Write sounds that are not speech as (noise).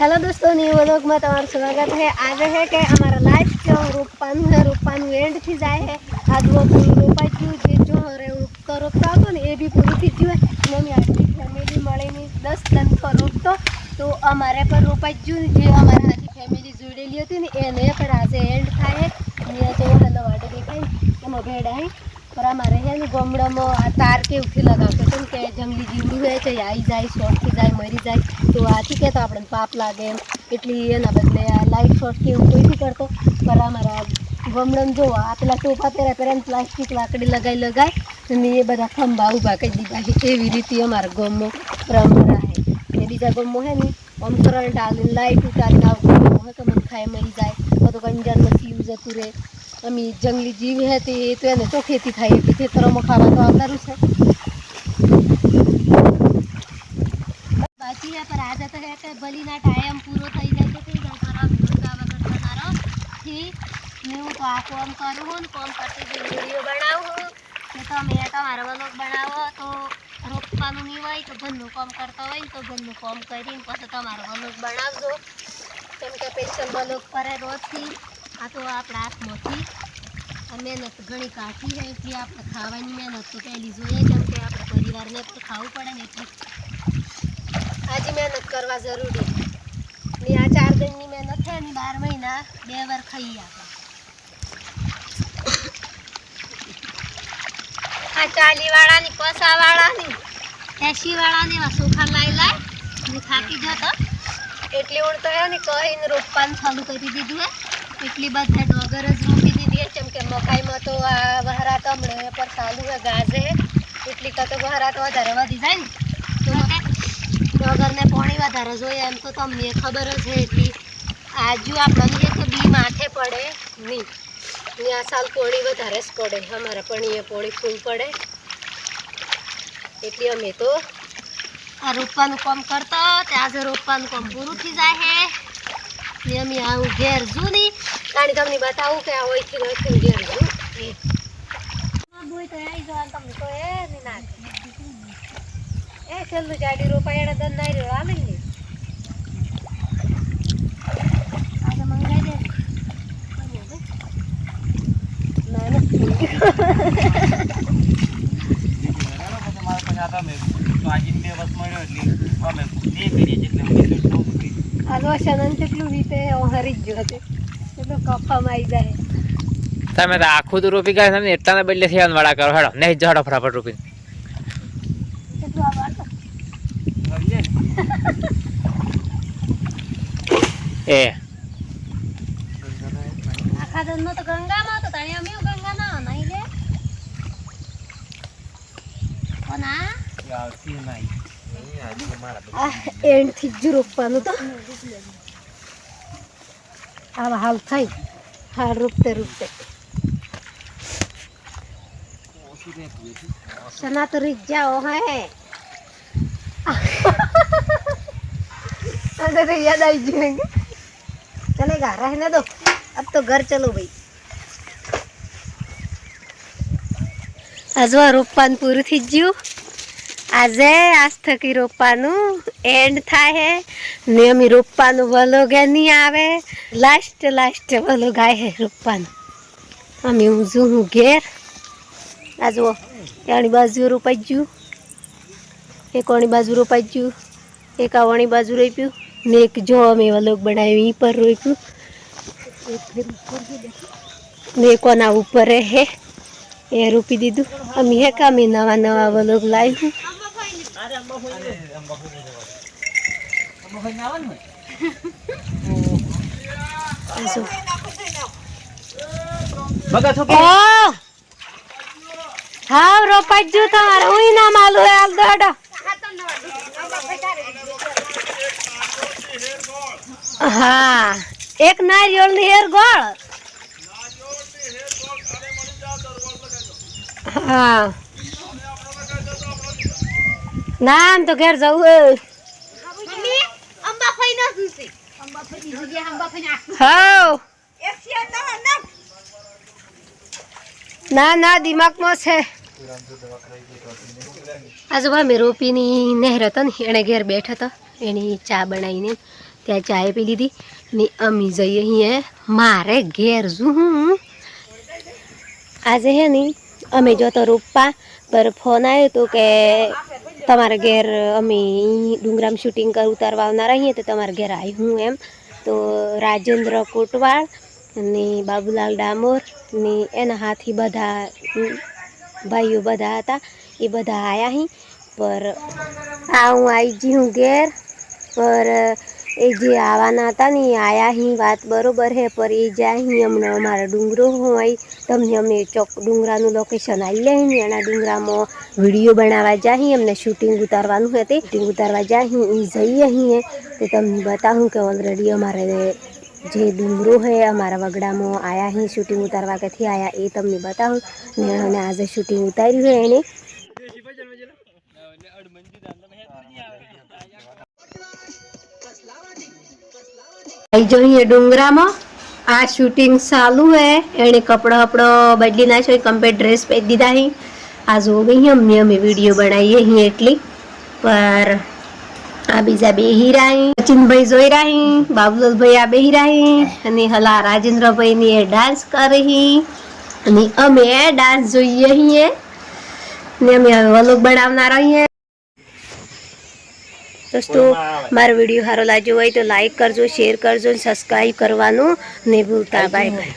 Hello દોસ્તો new તમારું સ્વાગત છે. આજે છે કે અમારા લાઈફ જો રોપવાનું છે રોપવાનું એન્ડથી જાય છે. આજ પૂરું રોપાઈ ગયું જે જો હવે રોપતો રોપતો હતો ને એ બી પૂરું થઈ ગયું છે અને અમે આખી ફેમિલી મળીને દસ પર રોપતો. તો અમારે પણ રોપાઈ ગયું જે અમારા આખી ફેમિલી જોડેલી હતી ને એને પણ આજે એન્ડ થાય ને જો હેલો વાટે દેખાય એમાં ભેડા પર અમારે છે ને ગમડામાં આ તાર કેવું ઉઠી લગાવતો કેમ કે જંગલી જીવડું હોય છે આવી જાય શોર્ટ થઈ જાય, મરી જાય, તો આથી કહેતો આપણને પાપ લાગે એમ. એટલી એના બદલે આ લાઈટ શોર્ટ કે એવું કોઈથી કરતો? પર અમારા ગમડમ જોવા આ પેલા ટોપા પહેર્યા ને પ્લાસ્ટિક લાકડી લગાવી લગાય અને એ બધા ખંભા ઊભા કરી દીધા છે. એવી રીતે અમારા ગમો પરંપરા છે. એ બીજા ગામમાં હે ને, આમ કરંટ આવીને લાઈટ ઉતારીને આવતું હોય કે મને ખાય મરી જાય તો કંજાનમાં યુઝ હતું રહે. અમે જંગલી જીવ હતી, એ તો એને ચોખેતી થાય એટલે ખેતરોમાં ખાવા તો આવનારું છે. બાકી પર આજે તો કે બલીના ટાઈમ પૂરો થઈ જાય તો થી ને હું તો આ કોમ કરું હું ને કોમ કરતી વીડિયો બનાવું હું ને તમે તમારા વલોગ બનાવો, તો રોપવાનું નહીં હોય, તો ઘરનું કામ કરતા હોય તો ઘરનું કામ કરીને પછી તમારો વલોગ બનાવજો. કેમ કે પેન્શન વલોગ કરે રોજથી આ તો આપણા હાથમાંથી. મહેનત ઘણી કાઠી છે, એટલી આપણે ખાવાની મહેનત તો પહેલી જોઈએ કેમ કે આપણે પરિવારને પણ ખાવું પડે ને એટલે. આજે મહેનત કરવા જરૂરી. ને આ ચાર દિનની મહેનત છે ને બાર મહિના બે વાર ખાઈએ આપણે. આ ચાલી વાળાની પસા વાળાની એસી વાળાની એવા સોખા લાઈ લાય ને થાકી જતો. એટલી ઉણ તો એને કહીને રોપવાનું ચાલુ કરી દીધું હે. એટલી બધા ડોગર જ મૂકી દીધી કેમ કે મકાઈમાં તો આ વહરાત હમણાં પર ચાલુ હે ગાજે. એટલી એટલી કાં તો વહરાત વધારે વધી જાય ને. તો ડોગરને પાણી વધારે જોઈએ એમ તો તમને ખબર જ છે એટલી. આજુ આપણને તો બી માથે પડે નહીં. ત્યાં સાલ પોણી વધારે જ પડે. અમારા એ પોણી ફૂલ પડે. એટલે અમે તો આ રોપવાનું કામ કરતા ત્યાં જે રોપવાનું કામ પૂરું થઈ જાય હે. ને અમે આવું ઘેર જૂની તાણી તમને બતાવું કે આ ઓયથી ને ઓયથી ઘેર જું. એ બોય તો આવી જવાનું તમને તો એ નહીં નાખે એ છેલ્લું જાડી રોપાય એને દન નાઈ રહ્યો આવે ને આ તો મંગાઈ નહીં ના ના આ રોશન કેટલું હરી જ ગયો હતો. એટલું કફામાં આવી જાય. તમે તો આખું તો રોપી ગયા તમે એટલા બદલે થયા વાળા કરો હેડો નહીં જડો ફટાફટ રોપી (laughs) એ. આખા ધંધો તો ગંગામાં હતો તાણી અમે ગંગા ના નહીં લે. કોના? એન્ડથી જ રોપવાનું તો આવા હાલ થાય હા રોપતે રોપતે સના તો રીત જાઓ હે અરે રે યાદ આવી ગયું ચલેગા રહેને દો અબ તો ઘર ચલો ભાઈ આજવા રોપવાનું પૂરું થઈ ગયું આજે આજ થકી રોપવાનું એન્ડ થાય ને અમે રોપવાનું વલોગે નહીં આવે. લાસ્ટ લાસ્ટ વલોગ આવે રોપવાનું અમે હું છું, હું ઘેર. આ જુઓ એની બાજુ રોપાઈ ગયું. એક ઓણી બાજુ રોપાઈ ગયું. એક આવણી બાજુ રોપ્યું. ને એક જો અમે વલોગ બનાવ્યું, ઈ પર રોપ્યું. ને એક આના ઉપર હે. એ રોપી દીધું. અમે હે કામે નવા નવા વલોગ લાવ્યું હા. રોપાઈ ગયું તમારે. હું ના માલું હાલ દોડો. હા. એક નારિયેળની હેર ગોળ. હા. ના આમ તો ઘેર જવું હે. હાવ ના ના દિમાગમાં છે. આજુબા મેં રોપીની નહેર હતો ને એણે ઘેર બેઠો હતો. એની ચા બનાવીને ત્યાં ચાય પી લીધી. ને અમી જઈએ અહીંયા. મારે ઘેર શું આજે હે ને અમે જોતો રૂપા પર ફોન આવ્યો હતો કે તમારા ઘેર અમે ડુંગરામાં શૂટિંગ કર ઉતારવા આવનાર રહીએ તો તમારા ઘેર આવી હું એમ. તો રાજેન્દ્ર કોટવાળ અને બાબુલાલ ડામોર ને એના હાથી બધા ભાઈઓ બધા હતા, એ બધા આવ્યા અહીં પર આ હું આવી જી હું ઘેર. પર એ જે આવવાના હતા ને, એ આયા હી વાત બરોબર હે, પર એ જાય અહીં હમણાં અમારા ડુંગરો હોય, તમને અમે ચોક ડુંગરાનું લોકેશન આવી લે ને, એના ડુંગરામાં વીડિયો બનાવવા જાય અમને શૂટિંગ ઉતારવાનું હતું શૂટિંગ ઉતારવા જાય એ જઈએ અહીં તે તમને બતાવું કે ઓલરેડી અમારે જે ડુંગરો હે, અમારા વગડામાં આયા હી શૂટિંગ ઉતારવા કેથી આયા, એ તમને બતાવું ને અને આજે શૂટિંગ ઉતાર્યું હે એને. જોઈએ ડુંગરામાં આ શૂટિંગ ચાલુ હે. એણે કપડો કપડો બદલી નાખ્યો કમ્પેર ડ્રેસ પહેરી દીધા અહીં આ જો ગઈ અમને અમે વીડિયો બનાવીએ અહીં એટલી. પર આ બીજા બે હીરા સચિનભાઈ જોઈ રહી બાબુલાલભાઈ આ બે હીરા અને હલા રાજેન્દ્રભાઈ ની ડાન્સ કરી અને અમે ડાન્સ જોઈએ અહીં ને અમે વલોગ બનાવનાર અહીંયા દોસ્તો મારો વીડિયો સારો લાગ્યો હોય તો લાઈક કરજો શેર કરજો સબસ્ક્રાઈબ કરવાનું નહીં ભૂલતા. Bye bye